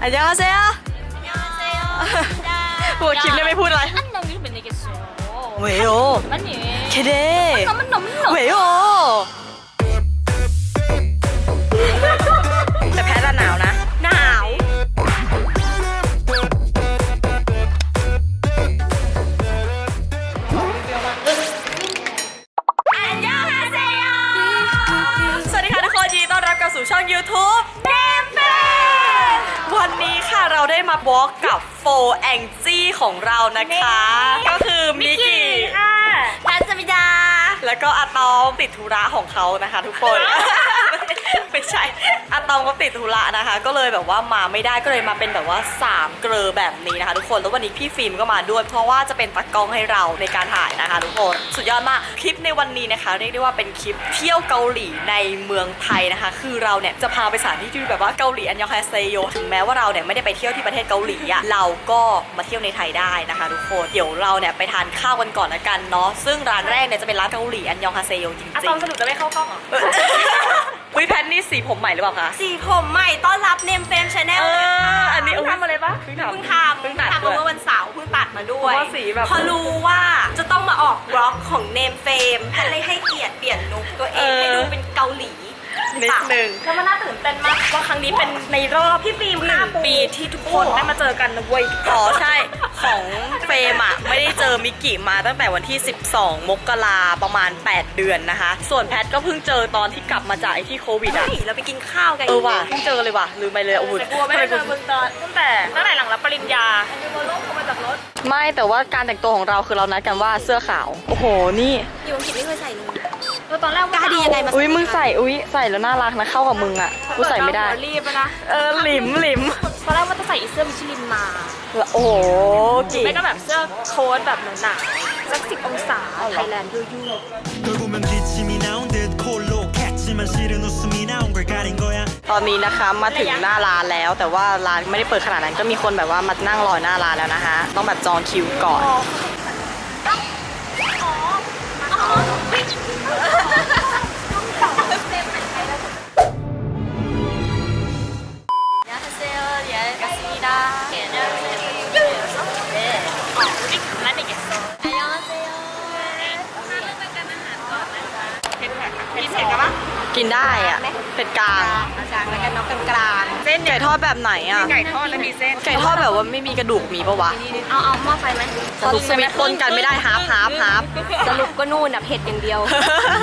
อันยองฮาเซโย 안녕하세요. พูดคลิปเนี่ยไม่พูดอะไร 안녕 이러면 되겠어. เวโอ 아니. เคเด 너무 너무 เว 너무. โอแต่แพ้ละหนาวนะ หนาว อันยองฮาเซโยสวัสดีค่ะทุกคนยินดีต้อนรับกลับสู่ช่อง YouTube ค่ะเราได้มาวอล์กกับโฟแองจี้ของเรานะคะก็คือมิกกี้ค่ะนันจมิดา แล้วก็อะตอมติดธุระของเขานะคะทุกคน ไม่ใช่อะ ตอมก็ติดธุระนะคะ ก็เลยแบบว่ามาไม่ได้ก็เลยมาเป็นแบบว่าสามเกลอแบบนี้นะคะ ทุกคนแล้ววันนี้พี่ฟิล์มก็มาด้วย เพราะว่าจะเป็นตากล้องให้เราในการถ่ายนะคะ ทุกคนสุดยอดมากคลิปในวันนี้นะคะเรียกได้ว่าเป็นคลิปเที่ยวเกาหลีในเมืองไทยนะคะ คือเราเนี่ยจะพาไปสถานที่ที่แบบว่าเกาหลีอันยองฮาเซโยถึงแม้ว่าเราเนี่ยไม่ได้ไปเที่ยวที่ประเทศเกาหลีอะเราก็มาเที่ยวในไทยได้นะคะ ทุกคนเดี๋ยวเราเนี่ยไปทานข้าวกันก่อนละกันเนาะซึ่งร้านแรกเนี่ยจะเป็นร้านเกาหลีอันยองฮาเซโยจริงๆอะตอมสรุปจะไม่เข้ากล้องเหรอเอออุ้ยแพทนี่สีผมใหม่หรือเปล่าคะ สีผมใหม่ต้อนรับเนมเฟมชาแนลเอออันนี้เพิ่งทำอะไรปะเพิ่งทำเพิ่งทำเพิ่เพิ่งงตัดทำด้วยเมื่อวันเสาร์เพิ่งตัดมาด้วเพยราะว่าสีแบบพอรู้ว่าจะต้องมาออกบล็อกของเนมเฟมเลยให้เกียรติเปลี่ยนลุคตัวเองให้ดูเป็นเกาหลี นิดนึงแล้วมันน่าตื่นเต้นมากว่าครั้งนี้เป็นในรอบพี่ฟิล์มหนึ่งปีที่ทุกคนได้มาเจอกันนะเว้ยอ๋อใช่ของเฟรมอะไม่ได้เจอมิกกี้มาตั้งแต่วันที่ 12 มกราประมาณ 8 เดือนนะคะ ส่วนแพทก็เพิ่งเจอตอนที่กลับมาจากไอ้ที่โควิดอะเฮ้ยเราไปกินข้าวกันเออว่ะเพิ่งเจอเลยว่ะลืมไปเลยโอ้โหแต่กลัวไม่ได้เจอมึงตอนตั้งแต่ตั้งแต่หลังรับปริญญาลงมาจากรถไม่แต่ว่าการแต่งตัวของเราคือเรานัดกันว่าเสื้อขาว โอ้โหนี่อยู่อังกฤษไม่เคยใส่เลย แล้วตอนแรกกล้าดียังไงมา อุ้ยมึงใส่ อุ้ยใส่แล้วน่ารักนะ เข้ากับมึงอะกูใส่ไม่ได้ รีบนะ เออหลิมหลิม ตอนแรกว่าจะใส่เสื้อมิชลินมา โอ้โหกี่ ไม่ก็แบบเสื้อโค้ทแบบหนาๆสักสิบองศาไทยแลนด์ยูยู 결국엔 기침이 나온 듯 콜로 캤지만 실은 웃음이 나온 걸 가린 거야 ตอนนี้นะคะมาถึงหน้าร้านแล้ว แต่ว่าร้านไม่ได้เปิดขนาดนั้นก็มีคนแบบว่ามานั่งรอหน้าร้านแล้วนะคะ ต้องแบบจองคิวก่อน 안녕 กับปะกินได้อะเผ็ดกลางกลางแล้วกันน้องกลางเส้นไก่ทอดแบบไหนอะไก่ทอดแล้วมีเส้นไก่ทอดแบบว่าไม่มีกระดูกมีปะวะเอาเอาหม้อไฟไหมสรุปสวิตช์ปนกันไม่ได้ฮาร์ฟฮาร์ฟฮาร์ฟ สรุปก็นู่นอะเผ็ดอย่างเดียว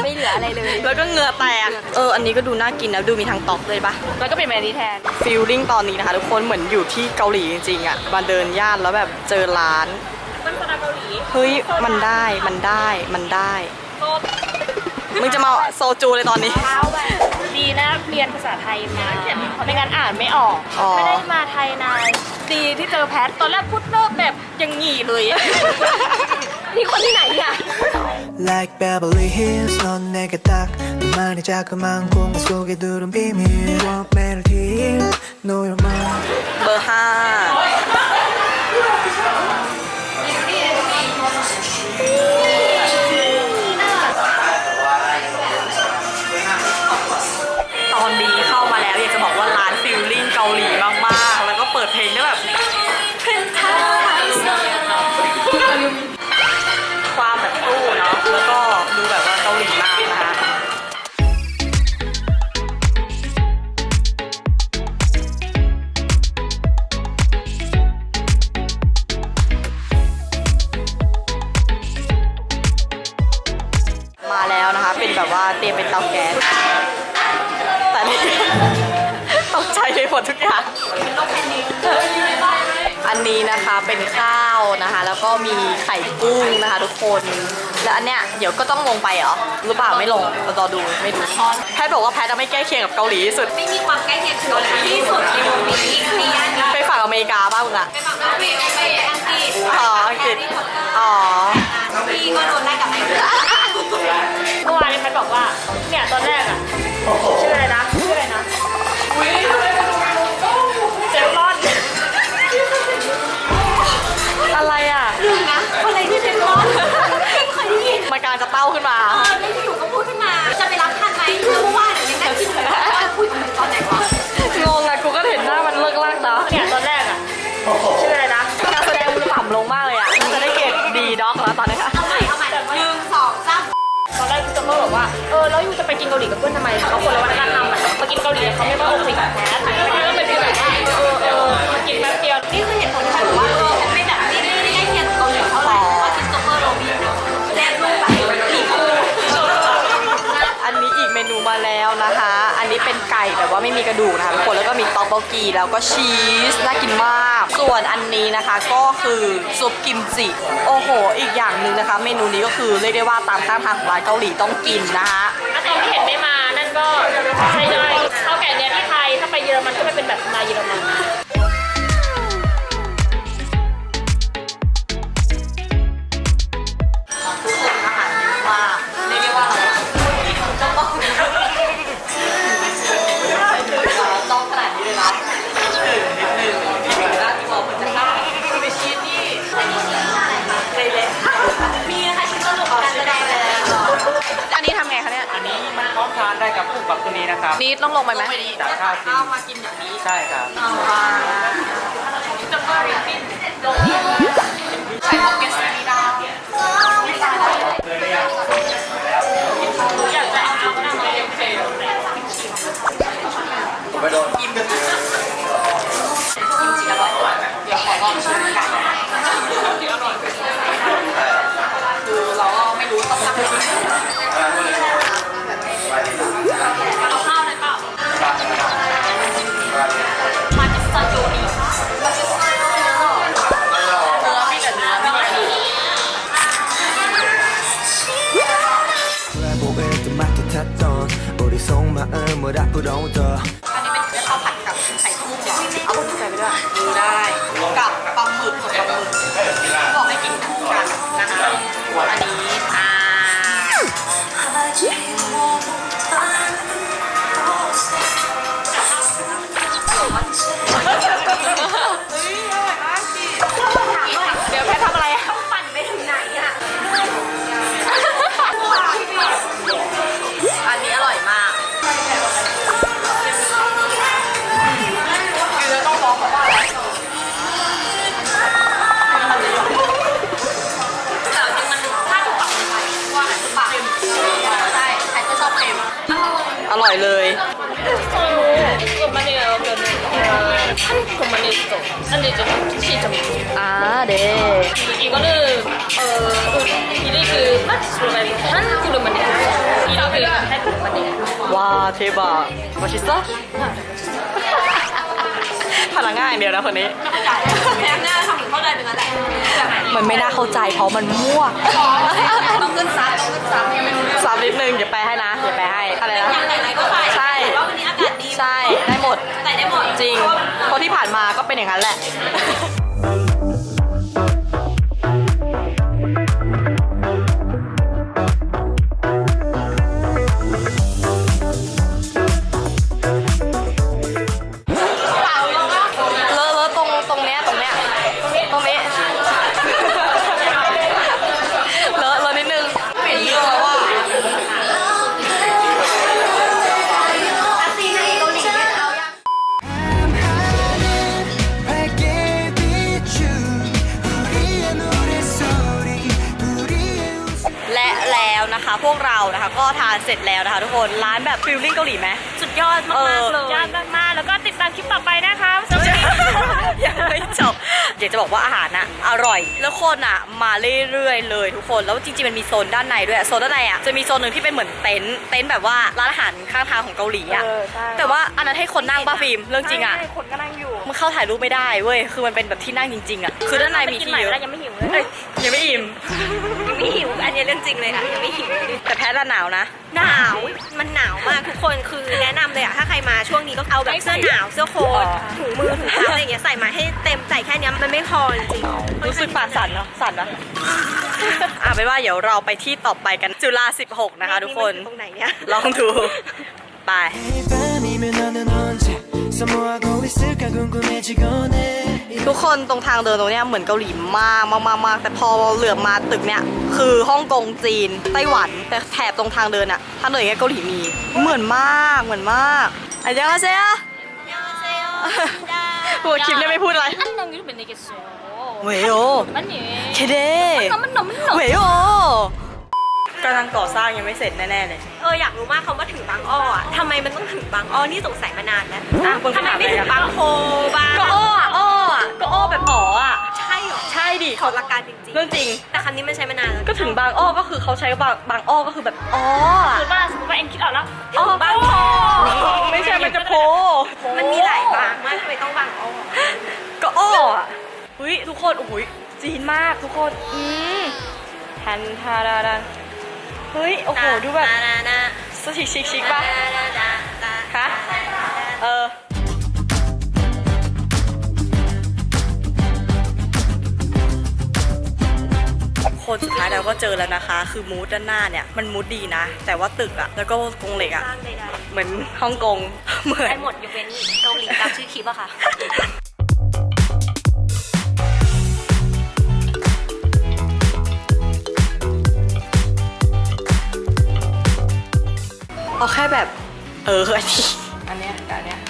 ไม่เหลืออะไรเลย แล้วก็เหงื่อแตก เออ อันนี้ก็ดูน่ากินนะ ดูมีทางตอกเลยปะแล้วก็เป็นแบบนี้แทน ฟีลลิ่งตอนนี้นะคะทุกคน เหมือนอยู่ที่เกาหลีจริงๆอะมาเดินย่านแล้วแบบเจอร้าน มันโซดาเกาหลี เฮ้ย มันได้ มันได้ มันได้ โซด มึงจะมาโซจูเลยตอนนี้ เท้าแบบดีนะเรียนภาษาไทยมาไม่งั้นอ่านไม่ออก อ๋อ ไม่ได้มาไทยนานดีที่เจอแพท ตอนแรกพูดเริ่มแบบยังหงี่เลย นี่คนที่ไหนอ่ะ Like Beverly Hills 넌 내게 딱 너만의 자그만 공간 속에 두른 비밀 What melody Know your mind เบอร์ห้า มีไข่กุ้งนะคะทุกคน และอันเนี้ยเดี๋ยวก็ต้องลงไปเหรอหรือเปล่าไม่ลงเรารอดูไม่รู้แพทย์บอกว่าแพทย์จะไม่ใกล้เคียงกับเกาหลีที่สุด ไม่มีความใกล้เคียงกับเกาหลีที่สุดในวงนี้มีอันนี้ไปฝั่งอเมริกาบ้างมึงอะไปฝั่งเกาหลีไปอังกฤษอ๋ออังกฤษอ๋อพี่ก็โดนได้กับไม่เมื่อวานนี้แพทบอกว่าเนี่ยตอนแรกอะชื่ออะไรนะชื่ออะไรนะ งจะเต้าขึ้นมา เออไม่ที่อยู่ก็พูดขึ้นมา จะไปรับทานไหมเชื่อว่าเดี๋ยวยังไงคิดเลยว่าคุยกับมึงตอนไหนวะงงอะกูก็เห็นหน้ามันเลิกลากนะเนี่ยตอนแรกอะชื่ออะไรนะการแสดงมึงต่ำลงมากเลยอะจะได้เกรดดีด็อกแล้วตอนนี้ค่ะเอาใหม่เอาใหม่หนึ่งสองสามตอนแรกพี่โจโมบอกว่า เออแล้วยูจะไปกินเกาหลีกับเพื่อนทำไมเขาควรระวังการรมอะไปกินเกาหลีเขาไม่ว่าโอเคกับแพ้ เป็นไก่แบบว่าไม่มีกระดูกนะคะทุกคนแล้วก็มีต๊อกเบกีแล้วก็ชีสน่ากินมาก ส่วนอันนี้นะคะก็คือซุปกิมจิ โอ้โห อีกอย่างหนึ่งนะคะ เมนูนี้ก็คือเรียกได้ว่าตามข้างทางของร้านเกาหลีต้องกินนะคะอะตอนที่เห็นไม่มานั่นก็ใช่ย่อยเท่าแก่เนี้ยที่ไทยถ้าไปเยอรมันก็ไม่เป็นแบบมาเยอรมัน ทานได้กับคู่กับตัวนี้นะครับนี่ต้องลงไปไหมจากข้าวจริงเอามากินอย่างนี้ใช่ครับเอามาใช้พวกเกสตีดาวอยากจะเอาเอาหน้ามาเอ็มเฟลผมไปโดนกินกันกินจริงอร่อย 더ะมาชิสะพลังง่ายอย่างเดียวนะคนนี้แพ้หน้าทำถึงเข้าใจเป็นไงมันไม่น่าเข้าใจเพราะมันมั่วต้องขึ้นซับต้องขึ้นซับยังไม่รู้เรื่องซ้ำนิดนึงอย่าแปลให้นะอย่าแปลให้อะไรนะอย่างไหนๆก็ใส่ใช่ว่าวันนี้อากาศดีใช่ได้หมดใส่ได้หมดจริงเพราะที่ผ่านมาก็เป็นอย่างนั้นแหละ ทานเสร็จแล้วนะคะทุกคนร้านแบบฟิลลิ่งเกาหลีไหม สุดยอดมากๆเอเลอยยอดมากๆ แล้วก็ติดตามคลิปต่อไปนะคะสวัสดียังไม่จบอยากจะบอกว่าอาหารน่ะอร่อย แล้วคนอะมาเรื่อยๆเลยทุกคน แล้วจริงๆมันมีโซนด้านในด้วย โซนด้านในอะจะมีโซนหนึ่งที่เป็นเหมือนเต็นท์ เต็นท์แบบว่าร้านอาหารข้างทางของเกาหลีอะเออใช่แต่ว่าอันนั้นให้คนนั่งป้าฟิล์ม เรื่องจริงอะใช่คนก็นั่งอยู่ มันเข้าถ่ายรูปไม่ได้เว้ย คือมันเป็นแบบที่นั่งจริงๆอะคือด้านในมีที่เยอะยังไม่หิวเลยเอ้ยยังไม่อิ่มังไม่หิว อันนี้เรื่องจริงเลยค่ะยังไม่หิว แต่แพทละหนาวนะ หนาว มันหนาวมากทุกคนคือแนะนำเลยอะถ้าใครมาช่วงนี้ก็เอาแบบเสื้อหนาวเสื้อโค้ทถุงมือถุงเท้าอะไรอย่างเงี้ยใส่มาให้เต็มใส่แค่นี้มันไม่พอจริงรู้สึกปาดสั่นเนาะสั่นนะอะไปนว่าเดี๋ยวเราไปที่ต่อไปกันจุฬา16 นะคะทุกคนตรงไหนเนี่ยลองดูไป ทุกคนตรงทางเดินตรงเนี้ยเหมือนเกาหลีมากมากมากมากแต่พอเหลือบมาตึกเนี้ยคือฮ่องกงจีนไต้หวันแต่แถบตรงทางเดินอะทางเดินอย่างเงี้ยเกาหลีมีเหมือนมากเหมือนมากอันยังไงเซ่หัวคลิปเนี่ยไม่พูดอะไรอันนั้นก็เป็นเด็กเสือเวยโออันนี้เคเดมันมันมันเวยโอกำลังก่อสร้างยังไม่เสร็จแน่ๆเลยเอออยากรู้มากคำว่าถึงบางอ้ออะทำไมมันต้องถึงบางอ้อนี่สงสัยมานานแล้วอะคุณทำไมไม่ถามอะไรถึงอะบางโพบางก็อ้ออะอ้ออะ ก็อ้อแบบอ๋ออะ ใช่เหรอใช่ดิขอหลักการจริงเรื่องจริง ๆ แต่คำนี้มันใช้มานานแล้วก็ถึงบางอ้อก็คือเขาใช้บางบางอ้อก็คือแบบอ๋อสมมติว่าสมมติว่าเอ็มคิดออกแล้วอ๋อถึงบางโพไม่ใช่มันจะโพมันมีหลายบางมากทำไมต้องบางอ้อก็อ้ออะอุ้ยทุกคนโอ้ยจีนมากทุกคนอืมทันทาราดันเฮ้ยโอ้โหดูแบบนะนะสชิคชิคชิคป่ะคะเออ คนสุดท้ายเราก็เจอแล้วนะคะ คือมูดด้านหน้าเนี่ยมันมูดดีนะ แต่ว่าตึกอะแล้วก็กรงเหล็กอะสร้างใดเหมือนฮ่องกงเหมืๆอนได้หมดยกเว้นเกาหลีตามชื่อคลิปอะค่ะ เอาแค่แบบ เอออันนี้อันเนี้ยกับอันเนี้ย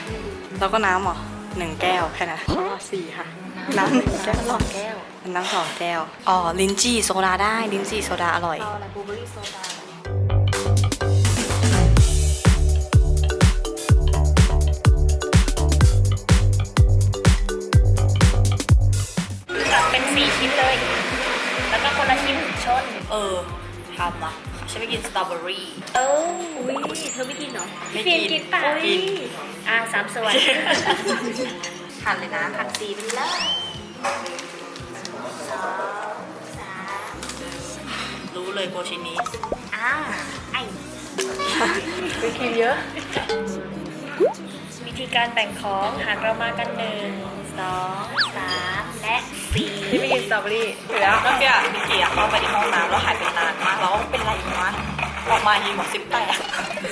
แล้วก็น้ำเหรอหนึ่งแก้วแค่นั้นอ๋อสี่ค่ะ น้ำหนึ่งแก้วสองแก้วน้ำสองแก้ว อ๋อ ลิ้นจี่โซดาได้ ลิ้นจี่โซดาอร่อย เอาอะไรบลูเบอร์รี่โซดาตัดเป็นสี่ชิ้นเลย แล้วก็คนละชิ้นชนเออทำอะฉันไม่กินสตรอเบอรี่ เอออุ้ยเธอไม่กินเหรอไม่พี่กินเฟียนกินป่ะกินอะสามส่วน หั่นเลยนะหั่นสีเป็นเลยรู้เลยโปรชินี้อ่าไอไปกินเยอะ วิธีการแบ่งของหั่นเรามากันหนึ่งสองสามและสี่ที่ไม่กินสตรอเบอรี่ถือแล้วเมื่อกี้มิกกี้อะเข้าไปที่ห้องน้ำแล้วหายไปนานมากแล้วเป็นไรอีกวะออกมาทีหมดสิบแปด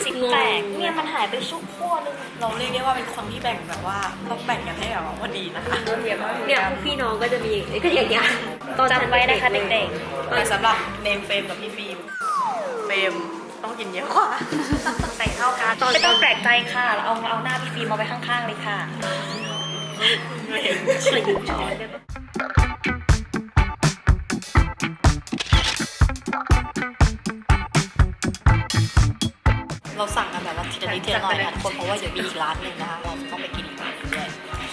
สิบแปดเนี่ยมันหายไปชุกขั้วนึงเราเรียกได้ว่าเป็นคนที่แบ่งแบบว่าต้องแบ่งกันให้แบบว่าพอดีนะคะเนี่ยพวกพี่น้องก็จะมีก็อย่างเงี้ยจำไว้นะคะเด็กแต่สำหรับเนมเฟรมกับพี่ฟิล์มเฟรมต้องกินเยอะกว่าๆใส่เท่ากันไม่ต้องแปลกใจค่ะเราเอาเอาหน้าพี่ฟิล์มมาไว้ข้างๆเลยค่ะไม่เห็นช่วยยืมช้อนได้ปะ เราสั่งกันแบบว่าทีละนิดทีละหน่อยนะทุกคนเพราะว่าเดี๋ยวมีอีกร้านหนึ่งนะคะเราจะต้องไปกินอีกร้านหนึ่งด้วย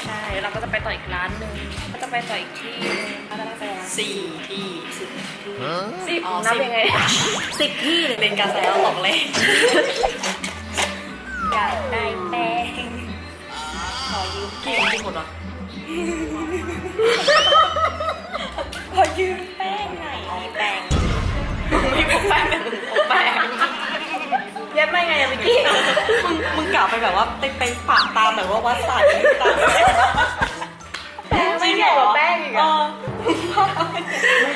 ใช่เราก็จะไปต่ออีกร้านหนึ่งก็จะไปต่ออีกที่หนึงเราจะไปร้านสี่ที่สิบสิบอ๋อนับสิบยังไงสิบที่เลยเป็นการแสดงตกเลยอยากได้แป้งขอยืมกินกินหมดเหรอขอยืมแป้งหน่อยมีแป้งมีพกแป้งแต่มึงพกแป้ง ยัดไม่ไงอะเมื่อกี้มึงมึงกล่าวไปแบบว่าไปไปปากตามแบบว่าวัดสายตามแป้งไม่ใหญ่กว่าแป้งอีกอะ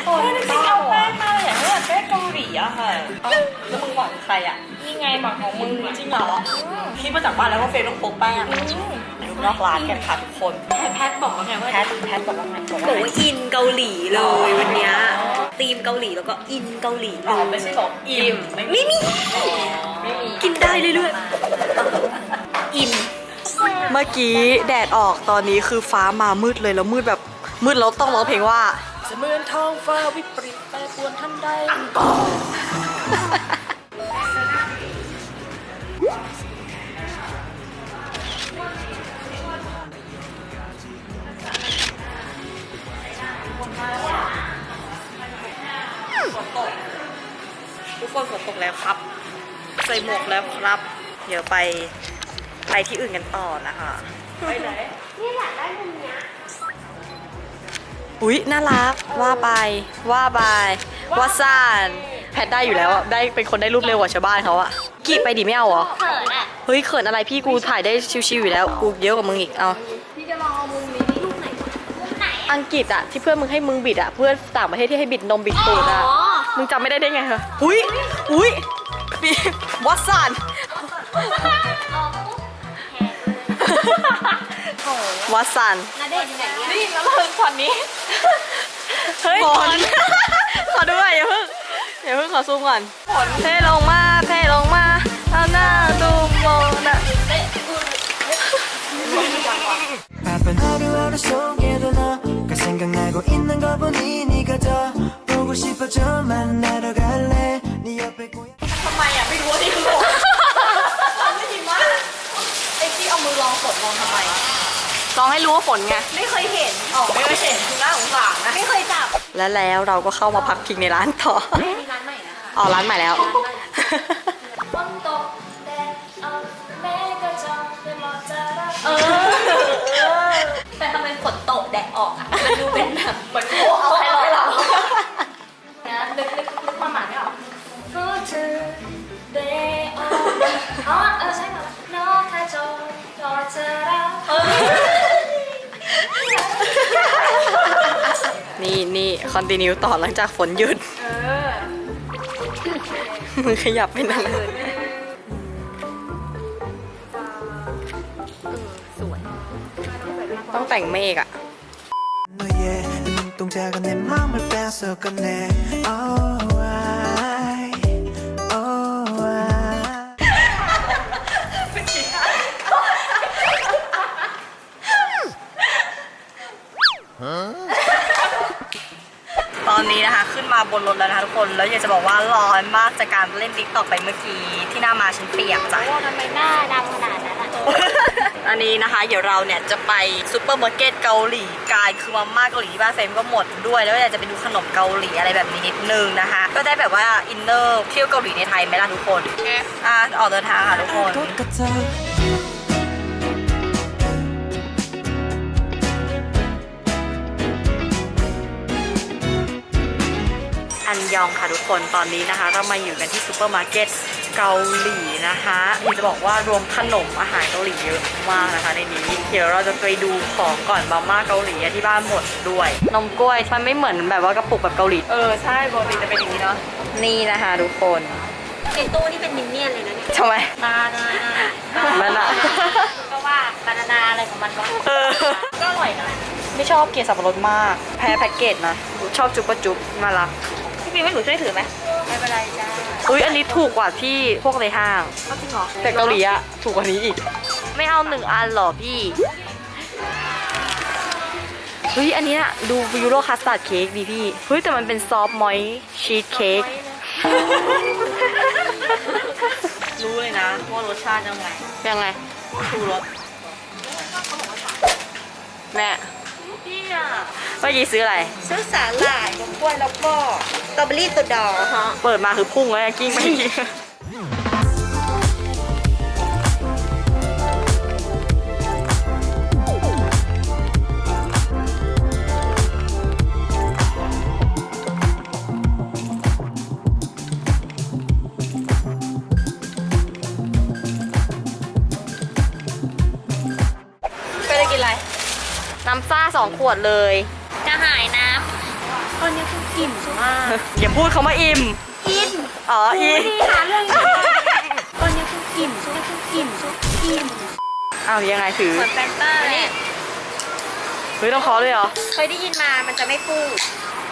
คนไม่เอาแป้งมาอย่างว่าแป้งเกาหลีอะค่ะแล้วมึงหวังใครอะนี่ไงหมักของมึงจริงเหรอคิดมาจากบ้านแล้วว่าเฟรนต้องพกแป้งดูนอกร้านกันค่ะทุกคนแพทบอกว่าไงว่าแพทแพทบอกว่าไงบอกบอกว่าว่าอินเกาหลีเลยวันเนี้ยธีมเกาหลีแล้วก็อินเกาหลีเลอ๋อยไม่ใช่บอกอิ่มไม่มีไม่มี กินได้เรื่อยๆอิ่มเมื่อกี้แดดออกตอนนี้คือฟ้ามามืดเลยแล้วมืดแบบมืดแล้วต้องร้องเพลงว่าเสมือนท้องฟ้าวิปริตแปรปรวนทันใดฝนตกทุกคนฝนตกแล้วครับ ใส่หมวกแล้วครับ เดี๋ยวไปไปที่อื่นกันต่อนะคะ ไปไหน นี่อยากได้มุมเนี้ยอุ๊ย น่ารัก ว่าไป ว่าไป ว่าซ่าน แพทได้อยู่แล้วอะได้เป็นคนได้รูปเร็วกว่าชาวบ้านเขาอะกี่ไปดิไม่เอาเหรอ เขินอะเฮ้ย เขินอะไรพี่กูถ่ายได้ชิวๆอยู่แล้ว กูเยอะกว่ามึงอีก เอา พี่จะลองเอามุมนี้รูปไหนมุมไหนอังกฤษอะที่เพื่อนมึงให้มึงบิดอะเพื่อนต่างประเทศที่ให้บิดนมบิดตูดอะอ๋อมึงจำไม่ได้ได้ไงเหรอ อุ๊ย อุ๊ย พี่วัดซ่านวัดซ่านนาเดชน์อยู่ไหนเนี่ยนี่แล้วเราช็อตนี้ เฮ้ยฝนขอด้วยอย่าเพิ่งอย่าเพิ่งขอซูมก่อนฝนเทลงมาเทลงมาเอาหน้าดูโมนะ หัวที่หัวไม่ดีมากไอ้ที่เอามือลองฝนลองทำไม ลองให้รู้ว่าฝนไง ไม่เคยเห็นอ๋อไม่เคยเห็นคือน่าสงสารนะ ไม่เคยจับ และแล้วเราก็เข้ามาพักพิงในร้านต่อมีร้านใหม่นะคะอ๋อร้านใหม่แล้ว ฝนตแดดออกแม่ก็จำไม่หมดจะรักเออแต่ทำไมฝนตกแดดออกอะมันดูเป็นแบบเหมือนโคเอาไฮโอ๋อเออใช่ค่ะนอกกระจกรอจะรักเออ นี่นี่คอนติเนียต่อหลังจากฝนหยุด เออ มือขยับไปนั่นเลย สวย ต้องแต่งเมฆอะ 너의 눈동자가 내 맘을 뺏어가네 Oh ตอนนี้นะคะขึ้นมาบนรถแล้วนะคะทุกคน แล้วอยากจะบอกว่าร้อนมากจากการเล่นติ๊กต็อกไปเมื่อกี้ที่หน้ามาฉันเปียกจ้ะ ว่าทำไมหน้าดำขนาดนั้นอ่ะ อันนี้นะคะเดี๋ยวเราเนี่ยจะไปซูเปอร์มาร์เก็ตเกาหลีกายคือมาม่าเกาหลีที่บ้านเฟรมก็หมดด้วย แล้วก็อยากจะไปดูขนมเกาหลีอะไรแบบนี้นิดนึงนะคะ ก็ได้แบบว่าอินเนอร์เที่ยวเกาหลีในไทยไหมล่ะทุกคนอ่ะออกเดินทางค่ะทุกคน 똑같아 นยองค่ะทุกคนตอนนี้นะคะ เรามาอยู่กันที่ซูเปอร์มาร์เก็ตเกาหลีนะคะอยากจะบอกว่ารวมขนมอาหารเกาหลีเยอะมากนะคะ ในนี้ เดี๋ยวเราจะไปดูของก่อนมาม่าเกาหลีที่บ้านหมดด้วย นมกล้วยมันไม่เหมือนแบบว่ากระปุกแบบเกาหลี เออใช่ปกติจะเป็นอย่างนี้เนาะ นี่นะคะทุกคนในตู้นี่เป็นมินเนี่ยนเลยนะเนี่ยทำไมบานานามันอะก็ว่าบานานาอะไรของมันวะเออก็อร่อยนะ ไม่ชอบกินสับปะรดมาก แพ้แพ็กเกจนะ ชอบจุ๊บปะจุ๊บน่ารัก พี่ฟิล์มให้หนูช่วยถือไหมไม่เป็นไรจ้าอุ้ยอันนี้ถูกกว่าที่พวกในห้าง เอาจริงเหรอแต่เกาหลีอะถูกกว่านี้อีก ไม่เอาหนึ่งอันเหรอพี่เฮ้ยอันเนี้ยดูยูโรคัสตาร์ดเค้กดีพี่เฮ้ยแต่มันเป็นซอฟต์มอยชีสเค้กรู้เลยนะว่ารสชาติยังไงยังไงชูรสแม่พี่อะเมื่อกี้ซื้ออะไร ซื้อสาหร่ายนมกล้วยแล้วก็ส ตรอเบอรี่ตัวดอฮะเปิดมาคือพุ่งแล้วอะกิ้งไปกิ้งไปจะกินอะไร น้ำซ่าสองขวดเลยจะหายน้ำ ตอนนี้คืออิ่มมากอย่าพูดเขามาอิ่ม อิ่มอ๋ออิ่มหาเรื่องอยู่ตอนนี้คืออิ่มนี่คืออิ่มอิ่มอ้าวยังไงถือเหมือนแฟนต้าเนี่ยเฮ้ยต้องเคอเลยเหรอ เคยได้ยินมามันจะไม่ฟู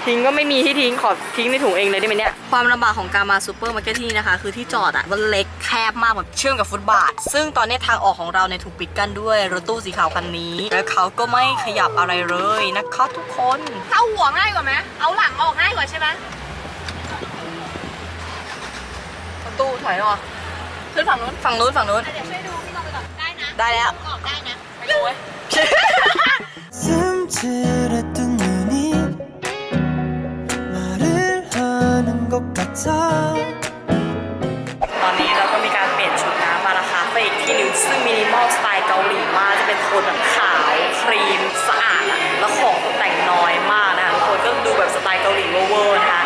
ทิ้งก็ไม่มีที่ทิ้งขอทิ้งในถุงเองเลยได้ไหมเนี่ย ความลำบากของการมาซูเปอร์มาร์เก็ตที่นี่นะคะ คือที่จอดอะมันเล็กแคบมากแบบเชื่อมกับฟุตบาท ซึ่งตอนนี้ทางออกของเราเนี่ยถูกปิดกั้นด้วยรถตู้สีขาวคันนี้ แล้วเขาก็ไม่ขยับอะไรเลยนะคะทุกคนเอาหัวง่ายกว่าไหมเอาหลังออกง่ายกว่าใช่ไหมรถตู้ถอยหรอขึ้นฝั่งนู้นฝั่งนู้นฝั่งนู้นเดี๋ยวช่วยดูพี่ลองไปก่อนได้นะได้แล้วออกได้นะไปดูเว้ย ตอนนี้เราก็มีการเปลี่ยนชุดน้ำมานะคะไปอีกที่หนึงซึ่งมินิมอลสไตล์เกาหลีมากจะเป็นโทนแบบขาวครีมสะอาดอะแล้วของตกแต่งน้อยมากนะคะทุกคนก็ดูแบบสไตล์เกาหลีเวอร์นะคะ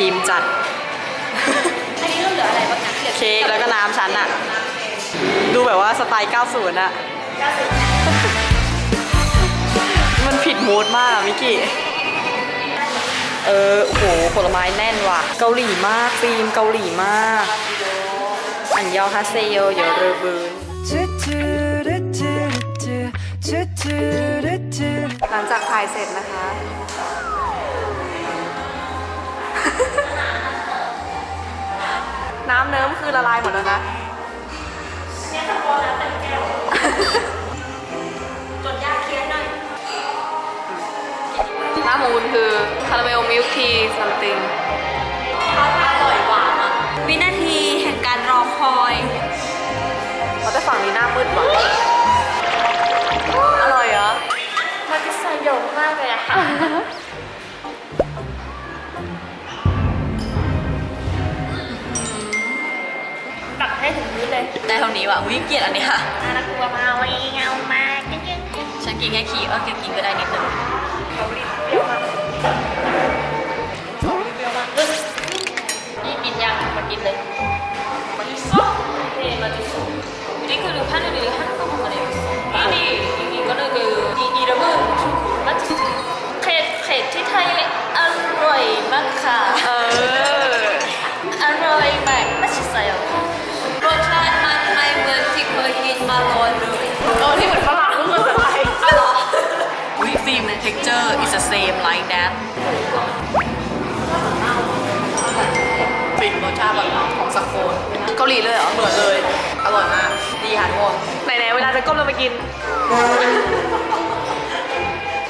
ทีมจัด อันนี้เราเหลืออะไรบ้างนะเค้กแล้วก็น้ำชั้นอะดูแบบว่าสไตล์ 90อะมันผิดมูดมากมิกกี้ เออโหผลไม้แน่นว่ะ เกาหลีมากฟิล์มเกาหลีมาก อันยอฮาเซโยเยอเรบูนหลังจากถ่ายเสร็จนะคะ น้ำเนิ้มคือละลายหมดแล้วนะเนี่ยตะโกนน้ำเต็มแก้วจดยาเคี้ยนหน่อยน้ำมูลคือคาราเมลมิลค์ทีซัมติงอร่อยหวานอะวินาทีแห่งการรอคอยเราแต่ฝั่งนี้หน้ามืดว่ะอร่อยเหรอมันจะสยองมากเลยอะค่ะ ได้เท่านี้ว่ะวิเกลียดอันนี้ค่ะน่ากลัวมากเลยเงามากจริงๆฉันกินแค่ขี้เออกินกินก็ได้นิดนึงนี่กินยังมากินเลยมาดิซ้อนี่มาดิซ้อนี่คือดูพันธุ์นี่ฮันก็มา texture is the same like that ฟิล์มรสชาติแบบของสโคนเกาหลีเลยเหรอเหมือนเลย อร่อยมาก ดีค่ะทุกคนไหนๆเวลาจะก้มลงไปกิน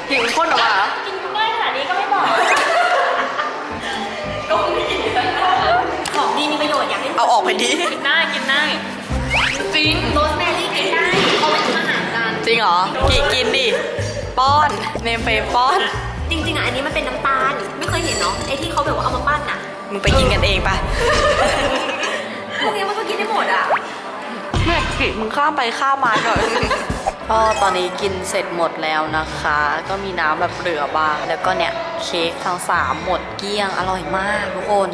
หิงพ่นออกมาเหรอ กินง่ายขนาดนี้ก็ไม่บอกของดีมีประโยชน์อยากให้เอาออกไปดิกินได้กินได้จริงโรสแมรี่กินได้เขาไปทำอาหารกันจริงเหรอกินกินดิ ป้อน เนมเฟรมป้อน จริงๆอะอันนี้มันเป็นน้ำตาล ไม่เคยเห็นเนาะไอ้ที่เขาแบบว่าเอามาปั้นอะมึงไปกินกันเองปะพวกนี้มันก็กินได้หมดอะแม่กิมึงข้ามไปข้ามมาหน่อยก็ตอนนี้กินเสร็จหมดแล้วนะคะ ก็มีน้ำแบบเหลือบ้าง แล้วก็เนี่ยเค้กทั้งสามหมดเกลี้ยงอร่อยมากทุกคน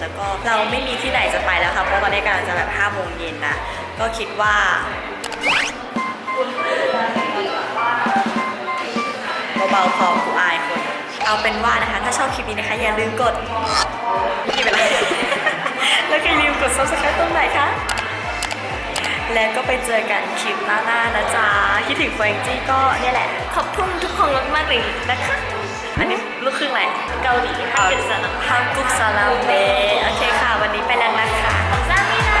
แล้วก็เราไม่มีที่ไหนจะไปแล้วค่ะ เพราะตอนนี้กำลังจะแบบ5โมงเย็นนะก็คิดว่าเบาๆพอกูอายคน เอาเป็นว่านะคะ ถ้าชอบคลิปนี้นะคะ อย่าลืมกดนี่เป็นไรแล้วก็อย่าลืมกด subscribe ตรงไหนคะ แล้วก็ไปเจอกันคลิปหน้าๆนะจ๊ะ คิดถึงเฟรนจี้ก็เนี่ยแหละ ขอบคุณทุกคนมากๆเลยนะคะ อันนี้ลูกครึ่งอะไรเกาหลีฮักกุสลามฮักกุสลามเบโอเคค่ะ วันนี้ไปแล้วนะคะซามินา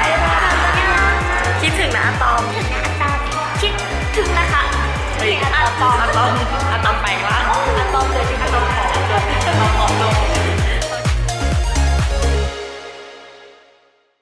คิดถึงนะอะตอมคิดถึงนะอะตอมคิดถึงนะคะอะตอมอะตอมอะตอมแปลงร่างอะตอมเลยที่อะตอมผอมลงอะตอมผอมลง